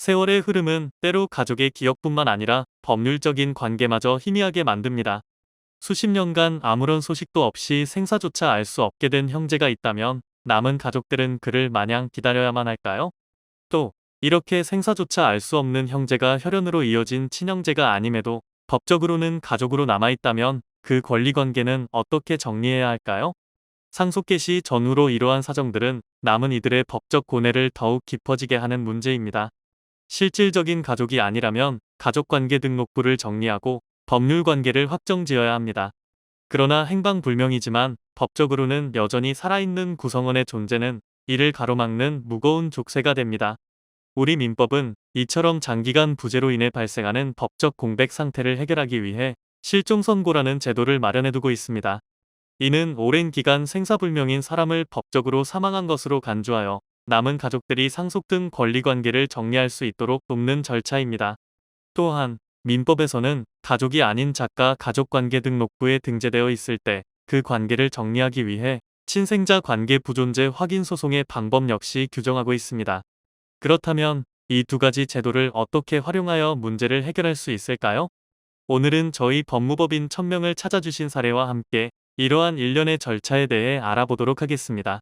세월의 흐름은 때로 가족의 기억뿐만 아니라 법률적인 관계마저 희미하게 만듭니다. 수십 년간 아무런 소식도 없이 생사조차 알 수 없게 된 형제가 있다면 남은 가족들은 그를 마냥 기다려야만 할까요? 또 이렇게 생사조차 알 수 없는 형제가 혈연으로 이어진 친형제가 아님에도 법적으로는 가족으로 남아있다면 그 권리관계는 어떻게 정리해야 할까요? 상속 개시 전후로 이러한 사정들은 남은 이들의 법적 고뇌를 더욱 깊어지게 하는 문제입니다. 실질적인 가족이 아니라면 가족관계 등록부를 정리하고 법률 관계를 확정지어야 합니다. 그러나 행방불명이지만 법적으로는 여전히 살아있는 구성원의 존재는 이를 가로막는 무거운 족쇄가 됩니다. 우리 민법은 이처럼 장기간 부재로 인해 발생하는 법적 공백 상태를 해결하기 위해 실종 선고라는 제도를 마련해두고 있습니다. 이는 오랜 기간 생사불명인 사람을 법적으로 사망한 것으로 간주하여 남은 가족들이 상속 등 권리관계를 정리할 수 있도록 돕는 절차입니다. 또한 민법에서는 가족이 아닌 작가 가족관계 등록부에 등재되어 있을 때 그 관계를 정리하기 위해 친생자 관계 부존재 확인 소송의 방법 역시 규정하고 있습니다. 그렇다면 이 두 가지 제도를 어떻게 활용하여 문제를 해결할 수 있을까요? 오늘은 저희 법무법인 1000명을 찾아주신 사례와 함께 이러한 일련의 절차에 대해 알아보도록 하겠습니다.